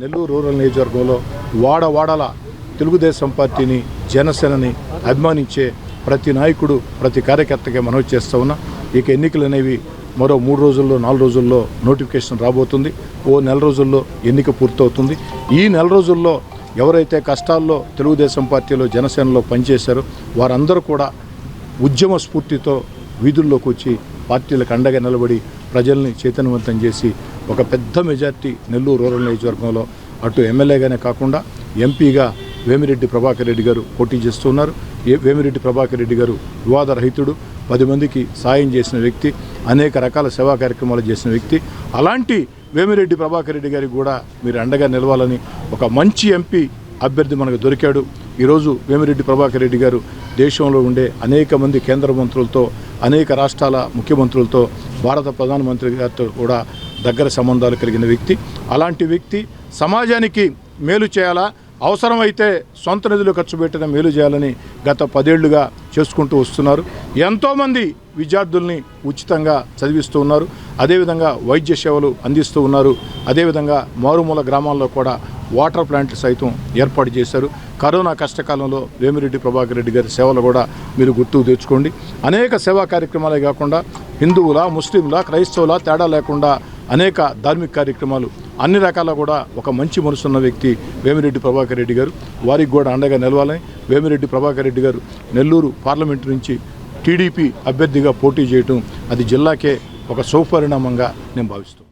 Nellore rural నియోజకవర్గంలో వాడ వాడల తెలుగుదేశం పార్టీని జనసేనని అభిమానించే ప్రతి నాయకుడు ప్రతి కార్యకర్తగా మనవి చేస్తూ ఉన్నా ఇక ఎన్నికలు అనేవి మరో మూడు రోజుల్లో నాలుగు రోజుల్లో నోటిఫికేషన్ రాబోతుంది. ఓ నెల రోజుల్లో ఎన్నిక పూర్తవుతుంది. ఈ నెల రోజుల్లో ఎవరైతే కష్టాల్లో తెలుగుదేశం పార్టీలో జనసేనలో పనిచేశారో వారందరూ కూడా ఉద్యమ స్ఫూర్తితో వీధుల్లోకి వచ్చి పార్టీలకు అండగా నిలబడి ప్రజల్ని చైతన్యవంతం చేసి ఒక పెద్ద మెజార్టీ నెల్లూరు రూరల్ నియోజకవర్గంలో అటు ఎమ్మెల్యేగానే కాకుండా ఎంపీగా వేమిరెడ్డి ప్రభాకర్ రెడ్డి గారు పోటీ చేస్తున్నారు. ఏ వేమిరెడ్డి ప్రభాకర్ రెడ్డి గారు వివాదరహితుడు పది మందికి సాయం చేసిన వ్యక్తి అనేక రకాల సేవా కార్యక్రమాలు చేసిన వ్యక్తి. అలాంటి వేమిరెడ్డి ప్రభాకర్ రెడ్డి గారికి కూడా మీరు అండగా నిలవాలని ఒక మంచి ఎంపీ అభ్యర్థి మనకు దొరికాడు. ఈరోజు వేమిరెడ్డి ప్రభాకర్ రెడ్డి గారు దేశంలో ఉండే అనేక మంది కేంద్ర మంత్రులతో అనేక రాష్ట్రాల ముఖ్యమంత్రులతో భారత ప్రధానమంత్రి గారితో కూడా దగ్గర సంబంధాలు కలిగిన వ్యక్తి. అలాంటి వ్యక్తి సమాజానికి మేలు చేయాలా? అవసరమైతే సొంత నిధులు ఖర్చు పెట్టిన మేలు చేయాలని గత పదేళ్ళుగా చేసుకుంటూ వస్తున్నారు. ఎంతోమంది విద్యార్థుల్ని ఉచితంగా చదివిస్తూ ఉన్నారు. అదేవిధంగా వైద్య సేవలు అందిస్తూ ఉన్నారు. అదేవిధంగా మారుమూల గ్రామాల్లో కూడా వాటర్ ప్లాంట్లు సైతం ఏర్పాటు చేశారు. కరోనా కష్టకాలంలో వేమిరెడ్డి ప్రభాకర్ రెడ్డి గారి సేవలు కూడా మీరు గుర్తుకు తెచ్చుకోండి. అనేక సేవా కార్యక్రమాలే కాకుండా హిందువుల ముస్లింల క్రైస్తవుల తేడా లేకుండా అనేక ధార్మిక కార్యక్రమాలు అన్ని రకాల కూడా ఒక మంచి మనసున్న వ్యక్తి వేమిరెడ్డి ప్రభాకర్ రెడ్డి గారు. వారికి కూడా అండగా నిలవాలని వేమిరెడ్డి ప్రభాకర్ రెడ్డి గారు నెల్లూరు పార్లమెంటు నుంచి టీడీపీ అభ్యర్థిగా పోటీ చేయటం అది జిల్లాకే ఒక సౌపరిణామంగా నేను భావిస్తున్నాను.